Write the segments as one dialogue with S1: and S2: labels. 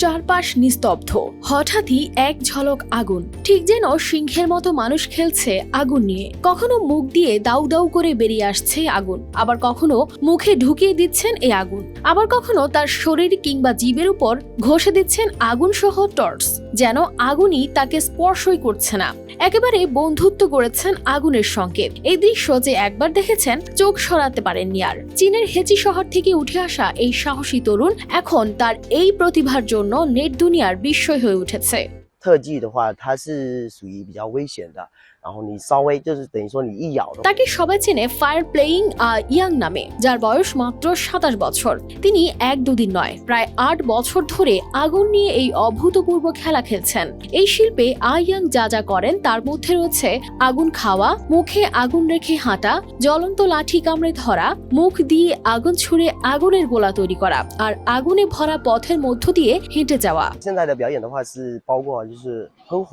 S1: চারপাশ নিস্তব্ধ। হঠাৎই এক ঝলক আগুন। ঠিক যেন সিংহের মতো মানুষ খেলছে আগুন নিয়ে। কখনো মুখ দিয়ে দাউ দাউ করে বেরিয়ে আসছে আগুন। আবার কখনো মুখে ঢুকিয়ে দিচ্ছেন এই আগুন। আবার কখনো তার শরীর কিংবা জীবের উপর ঘষে দিচ্ছেন আগুন সহ টর্চ। যেন আগুনই তাকে স্পর্শই করছে না। একেবারে বন্ধুত্ব করেছেন আগুনের সঙ্গে এই দৃশ্য যে একবার দেখেছেন, চোখ সরাতে পারেননি আর। চীনের হেচি শহর থেকে উঠে আসা এই সাহসী তরুণ এখন তার এই প্রতিভার জন্য নেট দুনিয়ার বিস্ময় হয়ে উঠেছে
S2: 特技的话，它是属于比较危险的， 然后你稍微就是等于说你一咬的话，
S1: তাকে সবাই চেনে ফায়ার প্লেয়িং ইয়াং নামে যার বয়স মাত্র সাতাশ বছর তিনি এক দুদিন নয় প্রায় আট বছর ধরে আগুন নিয়ে এই অভূতপূর্ব খেলা খেলছেন এই শিল্পে আয়াং যা যা করেন তার মধ্যে রয়েছে আগুন খাওয়া মুখে আগুন রেখে হাঁটা জ্বলন্ত লাঠি কামড়ে ধরা মুখ দিয়ে আগুন ছুঁড়ে আগুনের গোলা তৈরি করা আর আগুনে ভরা পথের মধ্য দিয়ে হেঁটে যাওয়া
S2: 现在的表演的话是包括就是喷火，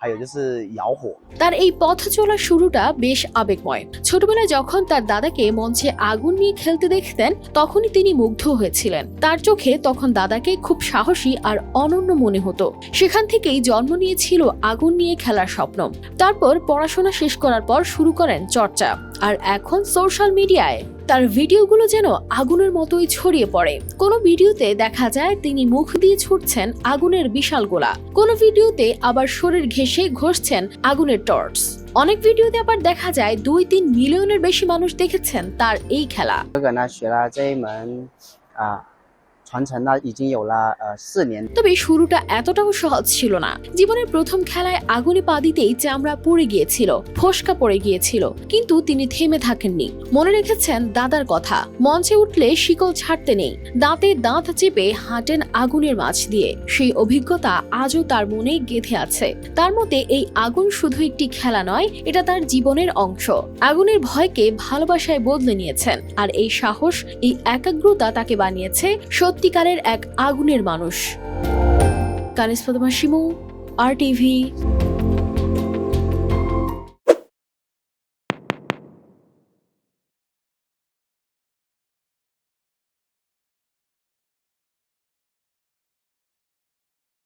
S2: 还有就是摇火。
S1: তার এই পথ চলা শুরুটা বেশ আবেগময় ছোটবেলায় যখন তার দাদাকে মঞ্চে আগুন নিয়ে খেলতে দেখতেন তখনই তিনি মুগ্ধ হয়েছিলেন তার চোখে তখন দাদাকে খুব সাহসী আর অনন্য মনে হতো সেখান থেকেই জন্ম নিয়েছিল আগুন নিয়ে খেলার স্বপ্ন তারপর পড়াশোনা শেষ করার পর শুরু করেন চর্চা আর এখন সোশ্যাল মিডিয়ায় তার ভিডিওগুলো যেন আগুনের মতোই ছড়িয়ে পড়ে। কোনো ভিডিওতে দেখা যায় তিনি মুখ দিয়ে ছুটছেন আগুনের বিশাল গোলা। কোনো ভিডিওতে আবার শরীর ঘেঁষে ঘষছেন আগুনের টর্চ অনেক ভিডিওতে আবার দেখা যায় দুই তিন মিলিয়নের বেশি মানুষ দেখেছেন তার এই খেলা।
S3: 传承呢已经有了呃四年
S1: তবে শুরুটা এতটাও সহজ ছিল না জীবনের প্রথম খেলায় আগুনে পা দিতেই চামড়া পড়ে গিয়েছিল ফসকা পড়ে গিয়েছিল কিন্তু তিনি থেমে থাকেননি মনে রেখেছেন দাদার কথা মঞ্চে উঠলে শিকল ছাড়তে নেই দাঁতে দাঁত চেপে হাঁটেন আগুনের মাছ দিয়ে সেই অভিজ্ঞতা আজও তার মনে গেঁথে আছে তার মতে এই আগুন শুধু একটি খেলা নয় এটা তার জীবনের অংশ আগুনের ভয়কে ভালোবাসায় বদলে নিয়েছেন আর এই সাহস এই একাগ্রতা তাকে বানিয়েছে সত্যিকারের এক আগুনের মানুষ। কানিস পদমা শিমু আর টিভি